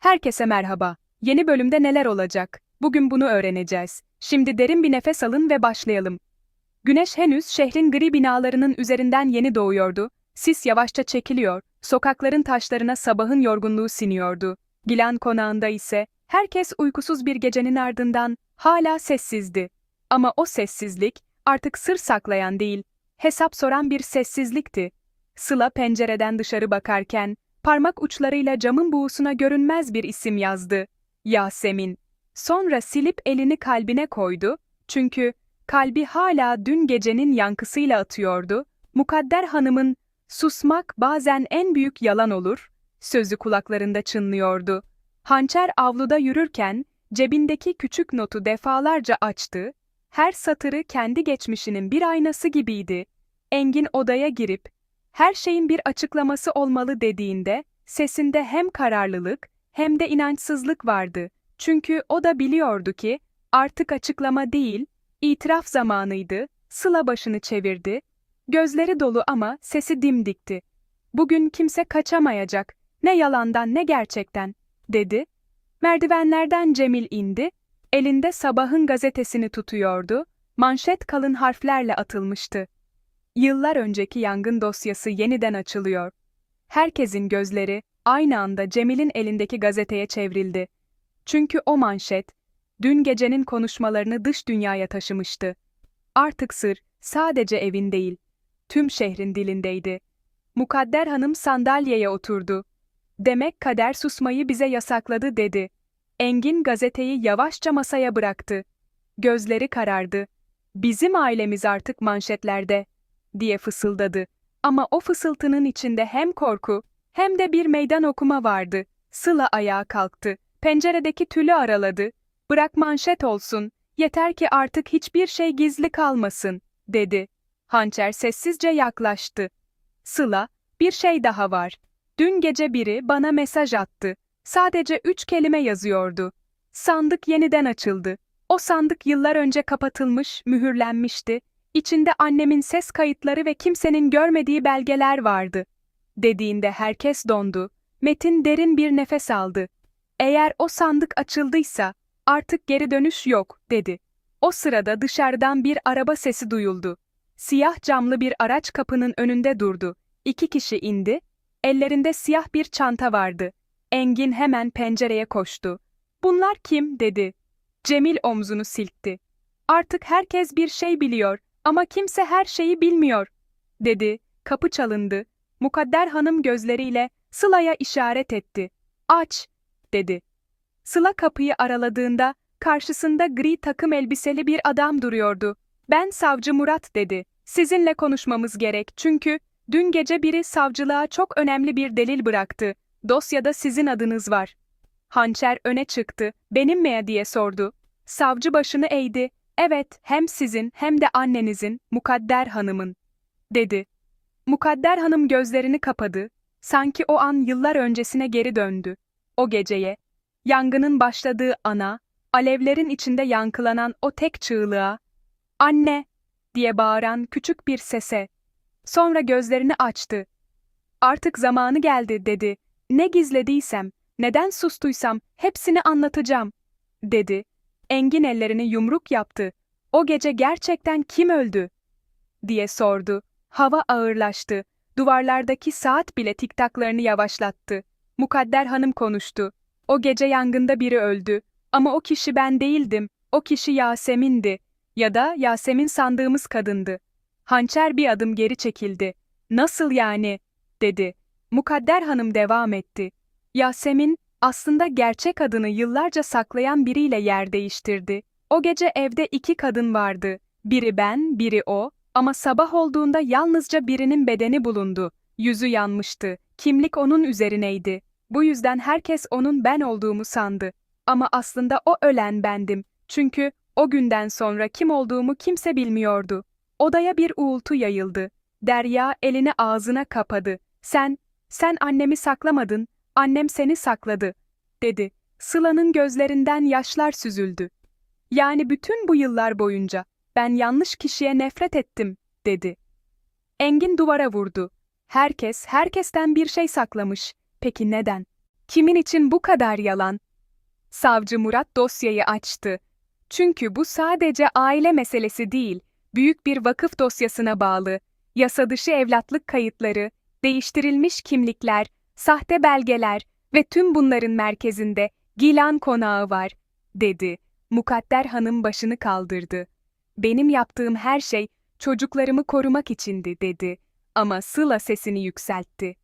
Herkese merhaba. Yeni bölümde neler olacak? Bugün bunu öğreneceğiz. Şimdi derin bir nefes alın ve başlayalım. Güneş henüz şehrin gri binalarının üzerinden yeni doğuyordu. Sis yavaşça çekiliyor, sokakların taşlarına sabahın yorgunluğu siniyordu. Gilan konağında ise herkes uykusuz bir gecenin ardından hala sessizdi. Ama o sessizlik artık sır saklayan değil, hesap soran bir sessizlikti. Sıla pencereden dışarı bakarken parmak uçlarıyla camın buğusuna görünmez bir isim yazdı. Yasemin. Sonra silip elini kalbine koydu, çünkü kalbi hala dün gecenin yankısıyla atıyordu. Mukadder Hanım'ın susmak bazen en büyük yalan olur, sözü kulaklarında çınlıyordu. Hançer avluda yürürken cebindeki küçük notu defalarca açtı, her satırı kendi geçmişinin bir aynası gibiydi. Engin odaya girip, her şeyin bir açıklaması olmalı dediğinde, sesinde hem kararlılık hem de inançsızlık vardı. Çünkü o da biliyordu ki, artık açıklama değil, itiraf zamanıydı, Sıla başını çevirdi, gözleri dolu ama sesi dimdikti. Bugün kimse kaçamayacak, ne yalandan ne gerçekten, dedi. Merdivenlerden Cemil indi, elinde sabahın gazetesini tutuyordu, manşet kalın harflerle atılmıştı. Yıllar önceki yangın dosyası yeniden açılıyor. Herkesin gözleri aynı anda Cemil'in elindeki gazeteye çevrildi. Çünkü o manşet, dün gecenin konuşmalarını dış dünyaya taşımıştı. Artık sır, sadece evin değil, tüm şehrin dilindeydi. Mukadder Hanım sandalyeye oturdu. Demek kader susmayı bize yasakladı dedi. Engin gazeteyi yavaşça masaya bıraktı. Gözleri karardı. Bizim ailemiz artık manşetlerde, diye fısıldadı. Ama o fısıltının içinde hem korku, hem de bir meydan okuma vardı. Sıla ayağa kalktı. Penceredeki tülü araladı. Bırak manşet olsun, yeter ki artık hiçbir şey gizli kalmasın, dedi. Hançer sessizce yaklaştı. Sıla, bir şey daha var. Dün gece biri bana mesaj attı. Sadece üç kelime yazıyordu. Sandık yeniden açıldı. O sandık yıllar önce kapatılmış, mühürlenmişti. İçinde annemin ses kayıtları ve kimsenin görmediği belgeler vardı. Dediğinde herkes dondu. Metin derin bir nefes aldı. Eğer o sandık açıldıysa, artık geri dönüş yok, dedi. O sırada dışarıdan bir araba sesi duyuldu. Siyah camlı bir araç kapının önünde durdu. İki kişi indi, ellerinde siyah bir çanta vardı. Engin hemen pencereye koştu. Bunlar kim, dedi. Cemil omzunu silkti. Artık herkes bir şey biliyor ama kimse her şeyi bilmiyor, dedi. Kapı çalındı. Mukadder hanım gözleriyle Sıla'ya işaret etti. Aç, dedi. Sıla kapıyı araladığında karşısında gri takım elbiseli bir adam duruyordu. Ben savcı Murat dedi. Sizinle konuşmamız gerek çünkü dün gece biri savcılığa çok önemli bir delil bıraktı. Dosyada sizin adınız var. Hançer öne çıktı. Benim mi diye sordu. Savcı başını eğdi. Evet, hem sizin hem de annenizin, Mukadder Hanım'ın, dedi. Mukadder Hanım gözlerini kapadı, sanki o an yıllar öncesine geri döndü. O geceye, yangının başladığı ana, alevlerin içinde yankılanan o tek çığlığa, anne diye bağıran küçük bir sese. Sonra gözlerini açtı. Artık zamanı geldi dedi. Ne gizlediysem, neden sustuysam hepsini anlatacağım, dedi. Engin ellerini yumruk yaptı. O gece gerçekten kim öldü? diye sordu. Hava ağırlaştı. Duvarlardaki saat bile tiktaklarını yavaşlattı. Mukadder hanım konuştu. O gece yangında biri öldü. Ama o kişi ben değildim. O kişi Yasemin'di. Ya da Yasemin sandığımız kadındı. Hançer bir adım geri çekildi. Nasıl yani? dedi. Mukadder hanım devam etti. Yasemin, aslında gerçek adını yıllarca saklayan biriyle yer değiştirdi. O gece evde iki kadın vardı. Biri ben, biri o. Ama sabah olduğunda yalnızca birinin bedeni bulundu. Yüzü yanmıştı. Kimlik onun üzerineydi. Bu yüzden herkes onun ben olduğumu sandı. Ama aslında o ölen bendim. Çünkü o günden sonra kim olduğumu kimse bilmiyordu. Odaya bir uğultu yayıldı. Derya elini ağzına kapadı. Sen, sen annemi saklamadın, annem seni sakladı, dedi. Sıla'nın gözlerinden yaşlar süzüldü. Yani bütün bu yıllar boyunca ben yanlış kişiye nefret ettim, dedi. Engin duvara vurdu. Herkes herkesten bir şey saklamış. Peki neden? Kimin için bu kadar yalan? Savcı Murat dosyayı açtı. Çünkü bu sadece aile meselesi değil, büyük bir vakıf dosyasına bağlı. Yasa dışı evlatlık kayıtları, değiştirilmiş kimlikler, sahte belgeler ve tüm bunların merkezinde Gilan konağı var, dedi. Mukadder hanım başını kaldırdı. Benim yaptığım her şey çocuklarımı korumak içindi, dedi. Ama Sıla sesini yükseltti.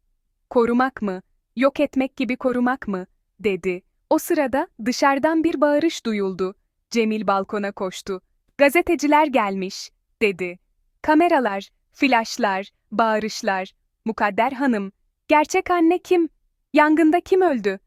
Korumak mı? Yok etmek gibi korumak mı? dedi. O sırada dışarıdan bir bağırış duyuldu. Cemil balkona koştu. Gazeteciler gelmiş, dedi. Kameralar, flaşlar, bağırışlar. Mukadder hanım, gerçek anne kim? Yangında kim öldü?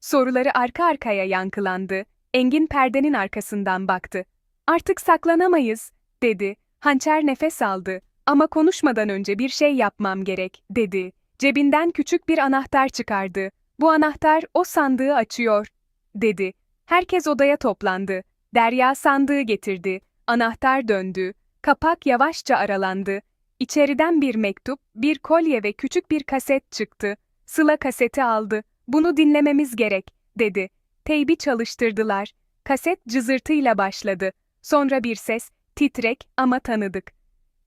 Soruları arka arkaya yankılandı. Engin perdenin arkasından baktı. Artık saklanamayız, dedi. Hançer nefes aldı. Ama konuşmadan önce bir şey yapmam gerek, dedi. Cebinden küçük bir anahtar çıkardı. Bu anahtar o sandığı açıyor, dedi. Herkes odaya toplandı. Derya sandığı getirdi. Anahtar döndü. Kapak yavaşça aralandı. İçeriden bir mektup, bir kolye ve küçük bir kaset çıktı. Sıla kaseti aldı. Bunu dinlememiz gerek, dedi. Teybi çalıştırdılar. Kaset cızırtıyla başladı. Sonra bir ses, titrek ama tanıdık.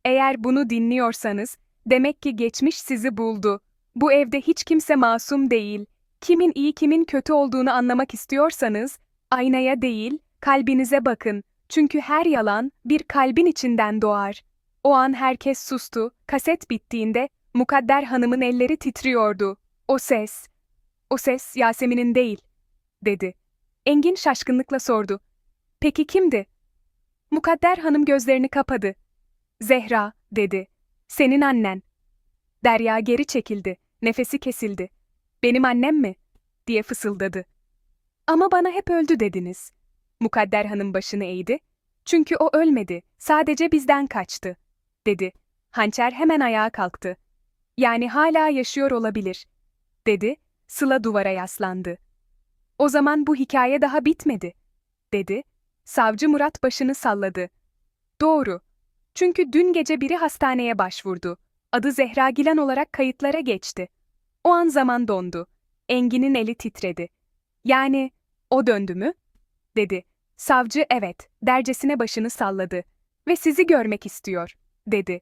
Eğer bunu dinliyorsanız, demek ki geçmiş sizi buldu. Bu evde hiç kimse masum değil. Kimin iyi kimin kötü olduğunu anlamak istiyorsanız, aynaya değil, kalbinize bakın. Çünkü her yalan bir kalbin içinden doğar. O an herkes sustu. Kaset bittiğinde Mukadder Hanım'ın elleri titriyordu. O ses. O ses Yasemin'in değil, dedi. Engin şaşkınlıkla sordu. Peki kimdi? Mukadder Hanım gözlerini kapadı. Zehra, dedi. Senin annen. Derya geri çekildi. Nefesi kesildi. Benim annem mi? diye fısıldadı. Ama bana hep öldü dediniz. Mukadder Hanım başını eğdi. Çünkü o ölmedi, sadece bizden kaçtı, dedi. Hançer hemen ayağa kalktı. Yani hala yaşıyor olabilir, dedi. Sıla duvara yaslandı. O zaman bu hikaye daha bitmedi, dedi. Savcı Murat başını salladı. Doğru. Çünkü dün gece biri hastaneye başvurdu. Adı Zehra Gilan olarak kayıtlara geçti. O an zaman dondu. Engin'in eli titredi. Yani, o döndü mü? dedi. Savcı evet, dercesine başını salladı. Ve sizi görmek istiyor, dedi.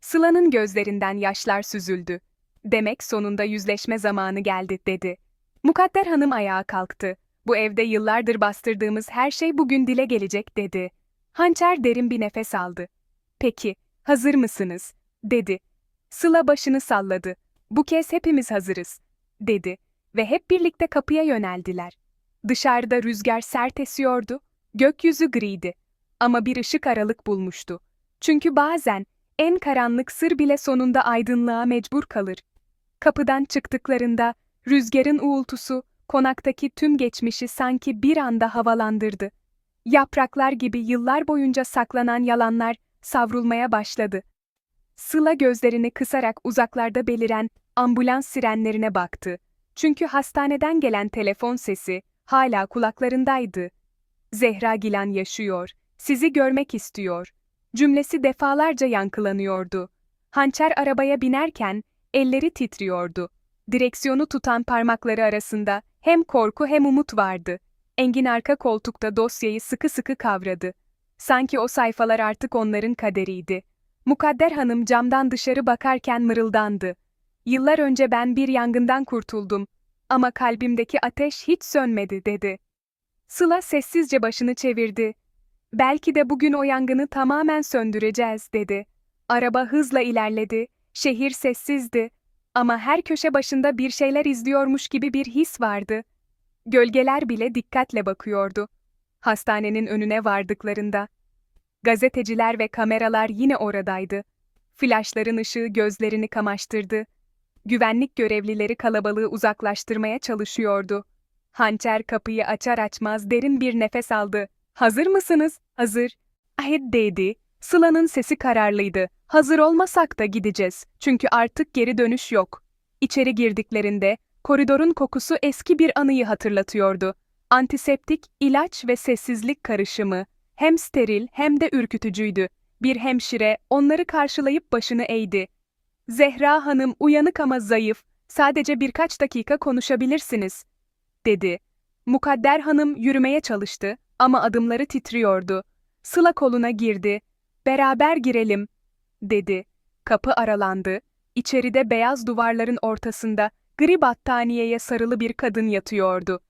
Sıla'nın gözlerinden yaşlar süzüldü. Demek sonunda yüzleşme zamanı geldi, dedi. Mukadder hanım ayağa kalktı. Bu evde yıllardır bastırdığımız her şey bugün dile gelecek, dedi. Hançer derin bir nefes aldı. Peki, hazır mısınız? dedi. Sıla başını salladı. Bu kez hepimiz hazırız, dedi. Ve hep birlikte kapıya yöneldiler. Dışarıda rüzgar sert esiyordu, gökyüzü griydi. Ama bir ışık aralık bulmuştu. Çünkü bazen en karanlık sır bile sonunda aydınlığa mecbur kalır. Kapıdan çıktıklarında rüzgarın uğultusu konaktaki tüm geçmişi sanki bir anda havalandırdı. Yapraklar gibi yıllar boyunca saklanan yalanlar savrulmaya başladı. Sıla gözlerini kısarak uzaklarda beliren ambulans sirenlerine baktı. Çünkü hastaneden gelen telefon sesi hala kulaklarındaydı. Zehra Gilan yaşıyor, sizi görmek istiyor. Cümlesi defalarca yankılanıyordu. Hançer arabaya binerken elleri titriyordu. Direksiyonu tutan parmakları arasında hem korku hem umut vardı. Engin arka koltukta dosyayı sıkı sıkı kavradı. Sanki o sayfalar artık onların kaderiydi. Mukadder Hanım camdan dışarı bakarken mırıldandı. Yıllar önce ben bir yangından kurtuldum ama kalbimdeki ateş hiç sönmedi dedi. Sıla sessizce başını çevirdi. Belki de bugün o yangını tamamen söndüreceğiz dedi. Araba hızla ilerledi, şehir sessizdi ama her köşe başında bir şeyler izliyormuş gibi bir his vardı. Gölgeler bile dikkatle bakıyordu. Hastanenin önüne vardıklarında. Gazeteciler ve kameralar yine oradaydı. Flaşların ışığı gözlerini kamaştırdı. Güvenlik görevlileri kalabalığı uzaklaştırmaya çalışıyordu. Hançer kapıyı açar açmaz derin bir nefes aldı. Hazır mısınız? Hazır. Ahed dedi. Sıla'nın sesi kararlıydı. Hazır olmasak da gideceğiz. Çünkü artık geri dönüş yok. İçeri girdiklerinde koridorun kokusu eski bir anıyı hatırlatıyordu. Antiseptik, ilaç ve sessizlik karışımı. Hem steril hem de ürkütücüydü. Bir hemşire onları karşılayıp başını eğdi. Zehra Hanım uyanık ama zayıf, Sadece birkaç dakika konuşabilirsiniz, dedi. Mukadder hanım yürümeye çalıştı ama adımları titriyordu. Sıla koluna girdi. Beraber girelim, dedi. Kapı aralandı. İçeride beyaz duvarların ortasında gri battaniyeye sarılı bir kadın yatıyordu.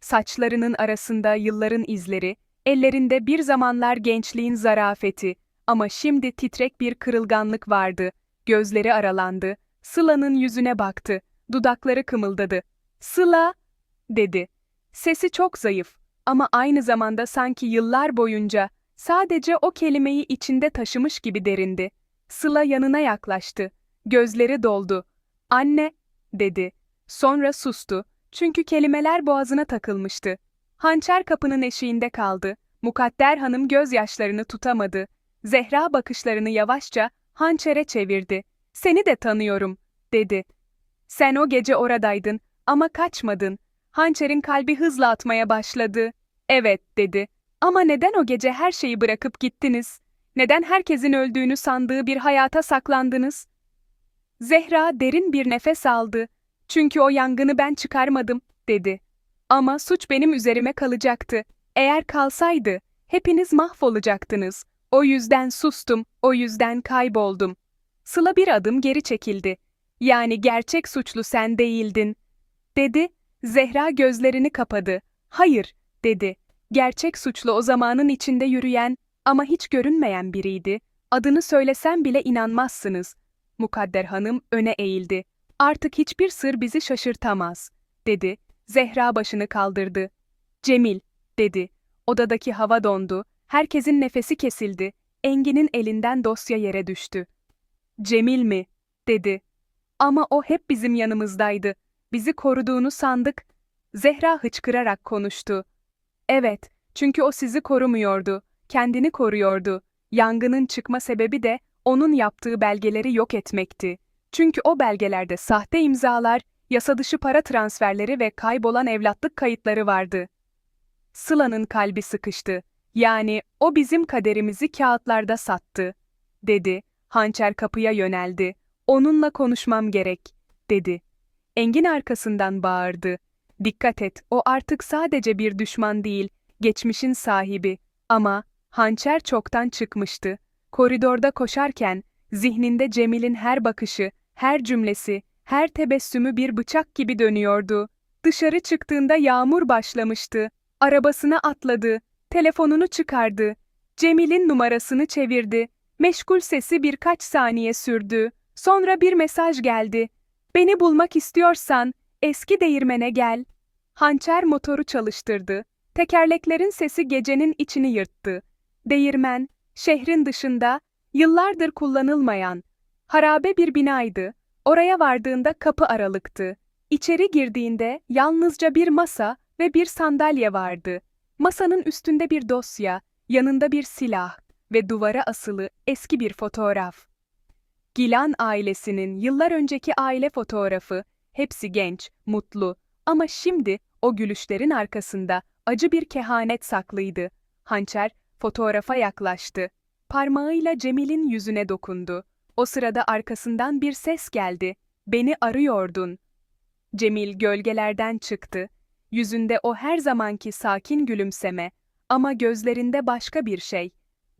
Saçlarının arasında yılların izleri, ellerinde bir zamanlar gençliğin zarafeti ama şimdi titrek bir kırılganlık vardı. Gözleri aralandı. Sıla'nın yüzüne baktı. Dudakları kımıldadı. Sıla, dedi. Sesi çok zayıf ama aynı zamanda sanki yıllar boyunca sadece o kelimeyi içinde taşımış gibi derindi. Sıla yanına yaklaştı. Gözleri doldu. Anne, dedi. Sonra sustu. Çünkü kelimeler boğazına takılmıştı. Hançer kapının eşiğinde kaldı. Mukadder hanım gözyaşlarını tutamadı. Zehra bakışlarını yavaşça hançere çevirdi. Seni de tanıyorum, dedi. Sen o gece oradaydın ama kaçmadın. Hançer'in kalbi hızla atmaya başladı. Evet, dedi. Ama neden o gece her şeyi bırakıp gittiniz? Neden herkesin öldüğünü sandığı bir hayata saklandınız? Zehra derin bir nefes aldı. Çünkü o yangını ben çıkarmadım, dedi. Ama suç benim üzerime kalacaktı. Eğer kalsaydı, hepiniz mahvolacaktınız. O yüzden sustum, o yüzden kayboldum. Sıla bir adım geri çekildi. Yani gerçek suçlu sen değildin. Dedi, Zehra gözlerini kapadı. Hayır, dedi. Gerçek suçlu o zamanın içinde yürüyen ama hiç görünmeyen biriydi. Adını söylesem bile inanmazsınız. Mukadder hanım öne eğildi. Artık hiçbir sır bizi şaşırtamaz, dedi. Zehra başını kaldırdı. Cemil, dedi. Odadaki hava dondu. Herkesin nefesi kesildi. Engin'in elinden dosya yere düştü. Cemil mi? dedi. Ama o hep bizim yanımızdaydı. Bizi koruduğunu sandık. Zehra hıçkırarak konuştu. Evet, çünkü o sizi korumuyordu. Kendini koruyordu. Yangının çıkma sebebi de onun yaptığı belgeleri yok etmekti. Çünkü o belgelerde sahte imzalar, yasa dışı para transferleri ve kaybolan evlatlık kayıtları vardı. Sıla'nın kalbi sıkıştı. Yani o bizim kaderimizi kağıtlarda sattı, dedi. Hançer kapıya yöneldi. Onunla konuşmam gerek, dedi. Engin arkasından bağırdı. Dikkat et, o artık sadece bir düşman değil, geçmişin sahibi. Ama hançer çoktan çıkmıştı. Koridorda koşarken zihninde Cemil'in her bakışı, her cümlesi, her tebessümü bir bıçak gibi dönüyordu. Dışarı çıktığında yağmur başlamıştı. Arabasına atladı, telefonunu çıkardı. Cemil'in numarasını çevirdi. Meşgul sesi birkaç saniye sürdü. Sonra bir mesaj geldi. Beni bulmak istiyorsan eski değirmene gel. Hançer motoru çalıştırdı. Tekerleklerin sesi gecenin içini yırttı. Değirmen, şehrin dışında, yıllardır kullanılmayan, harabe bir binaydı. Oraya vardığında kapı aralıktı. İçeri girdiğinde yalnızca bir masa ve bir sandalye vardı. Masanın üstünde bir dosya, yanında bir silah ve duvara asılı eski bir fotoğraf. Gilan ailesinin yıllar önceki aile fotoğrafı, hepsi genç, mutlu ama şimdi o gülüşlerin arkasında acı bir kehanet saklıydı. Hançer fotoğrafa yaklaştı. Parmağıyla Cemil'in yüzüne dokundu. O sırada arkasından bir ses geldi. Beni arıyordun. Cemil gölgelerden çıktı. Yüzünde o her zamanki sakin gülümseme ama gözlerinde başka bir şey.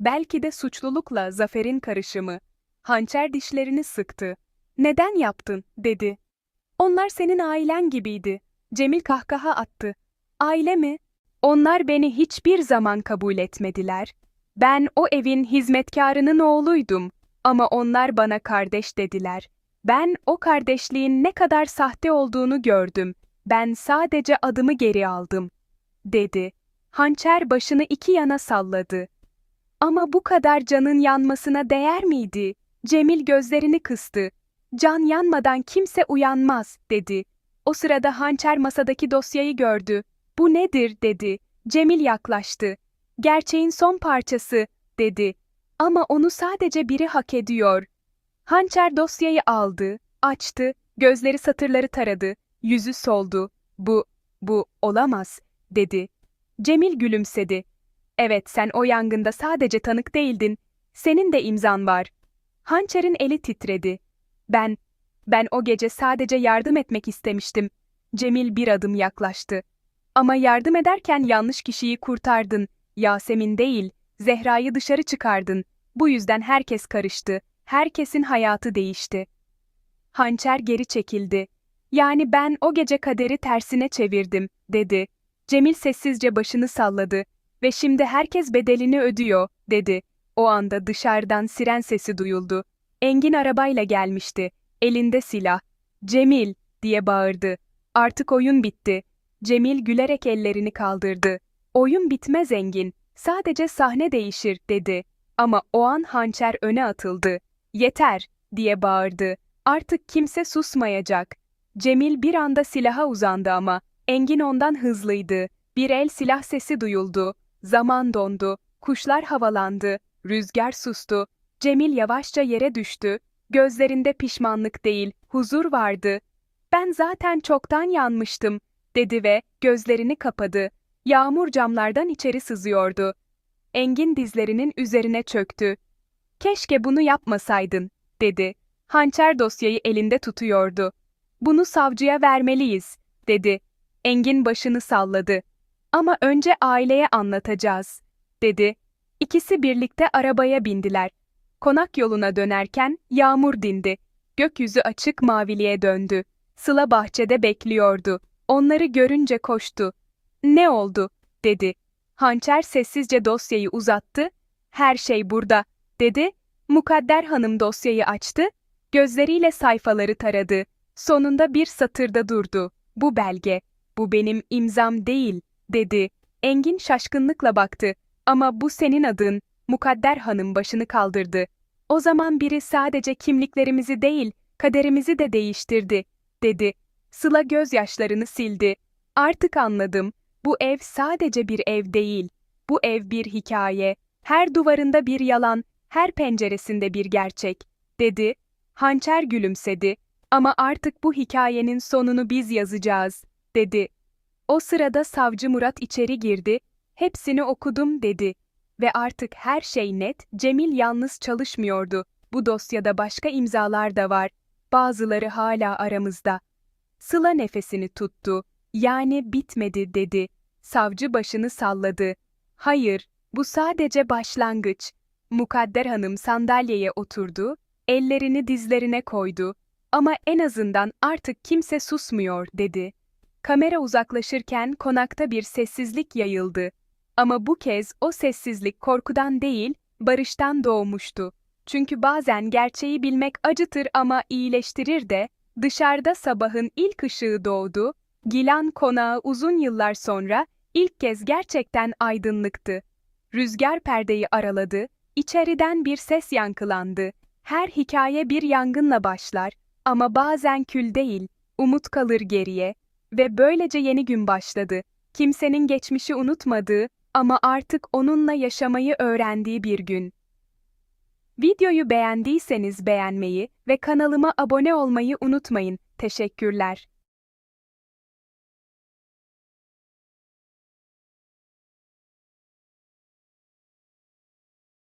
Belki de suçlulukla zaferin karışımı. Hançer dişlerini sıktı. Neden yaptın, dedi. Onlar senin ailen gibiydi. Cemil kahkaha attı. Aile mi? Onlar beni hiçbir zaman kabul etmediler. Ben o evin hizmetkarının oğluydum ama onlar bana kardeş dediler. Ben o kardeşliğin ne kadar sahte olduğunu gördüm. Ben sadece adımı geri aldım, dedi. Hançer başını iki yana salladı. Ama bu kadar canın yanmasına değer miydi? Cemil gözlerini kıstı. Can yanmadan kimse uyanmaz, dedi. O sırada hançer masadaki dosyayı gördü. Bu nedir, dedi. Cemil yaklaştı. Gerçeğin son parçası, dedi. Ama onu sadece biri hak ediyor. Hançer dosyayı aldı, açtı, gözleri satırları taradı, yüzü soldu. Bu, bu olamaz, dedi. Cemil gülümsedi. Evet sen o yangında sadece tanık değildin, senin de imzan var. Hançer'in eli titredi. Ben, Ben o gece sadece yardım etmek istemiştim. Cemil bir adım yaklaştı. Ama yardım ederken yanlış kişiyi kurtardın. Yasemin değil, Zehra'yı dışarı çıkardın. Bu yüzden herkes karıştı. Herkesin hayatı değişti. Hançer geri çekildi. Yani ben o gece kaderi tersine çevirdim, dedi. Cemil sessizce başını salladı. Ve şimdi herkes bedelini ödüyor, dedi. O anda dışarıdan siren sesi duyuldu. Engin arabayla gelmişti. Elinde silah. Cemil, diye bağırdı. Artık oyun bitti. Cemil gülerek ellerini kaldırdı. Oyun bitmez Engin. Sadece sahne değişir, dedi. Ama o an hançer öne atıldı. Yeter, diye bağırdı. Artık kimse susmayacak. Cemil bir anda silaha uzandı ama Engin ondan hızlıydı. Bir el silah sesi duyuldu. Zaman dondu. Kuşlar havalandı. Rüzgar sustu. Cemil yavaşça yere düştü. Gözlerinde pişmanlık değil, huzur vardı. Ben zaten çoktan yanmıştım, dedi ve gözlerini kapadı. Yağmur camlardan içeri sızıyordu. Engin dizlerinin üzerine çöktü. Keşke bunu yapmasaydın, dedi. Hançer dosyayı elinde tutuyordu. Bunu savcıya vermeliyiz, dedi. Engin başını salladı. Ama önce aileye anlatacağız, dedi. İkisi birlikte arabaya bindiler. Konak yoluna dönerken yağmur dindi. Gökyüzü açık maviliğe döndü. Sıla bahçede bekliyordu. Onları görünce koştu. Ne oldu? dedi. Hançer sessizce dosyayı uzattı. Her şey burada, dedi. Mukadder Hanım dosyayı açtı. Gözleriyle sayfaları taradı. Sonunda bir satırda durdu. Bu belge, bu benim imzam değil, dedi. Engin şaşkınlıkla baktı. Ama bu senin adın. Mukadder Hanım başını kaldırdı. O zaman biri sadece kimliklerimizi değil, kaderimizi de değiştirdi, dedi. Sıla gözyaşlarını sildi. Artık anladım. Bu ev sadece bir ev değil. Bu ev bir hikaye. Her duvarında bir yalan, her penceresinde bir gerçek, dedi. Hançer gülümsedi. Ama artık bu hikayenin sonunu biz yazacağız, dedi. O sırada savcı Murat içeri girdi. Hepsini okudum, dedi. Ve artık her şey net, Cemil yalnız çalışmıyordu. Bu dosyada başka imzalar da var. Bazıları hala aramızda. Sıla nefesini tuttu. Yani bitmedi dedi. Savcı başını salladı. Hayır, bu sadece başlangıç. Mukadder Hanım sandalyeye oturdu, ellerini dizlerine koydu. Ama en azından artık kimse susmuyor dedi. Kamera uzaklaşırken konakta bir sessizlik yayıldı. Ama bu kez o sessizlik korkudan değil, barıştan doğmuştu. Çünkü bazen gerçeği bilmek acıtır ama iyileştirir de, dışarıda sabahın ilk ışığı doğdu, Gilan konağı uzun yıllar sonra ilk kez gerçekten aydınlıktı. Rüzgar perdeyi araladı, içeriden bir ses yankılandı. Her hikaye bir yangınla başlar ama bazen kül değil, umut kalır geriye ve böylece yeni gün başladı. Kimsenin geçmişi unutmadığı ama artık onunla yaşamayı öğrendiği bir gün. Videoyu beğendiyseniz beğenmeyi ve kanalıma abone olmayı unutmayın. Teşekkürler.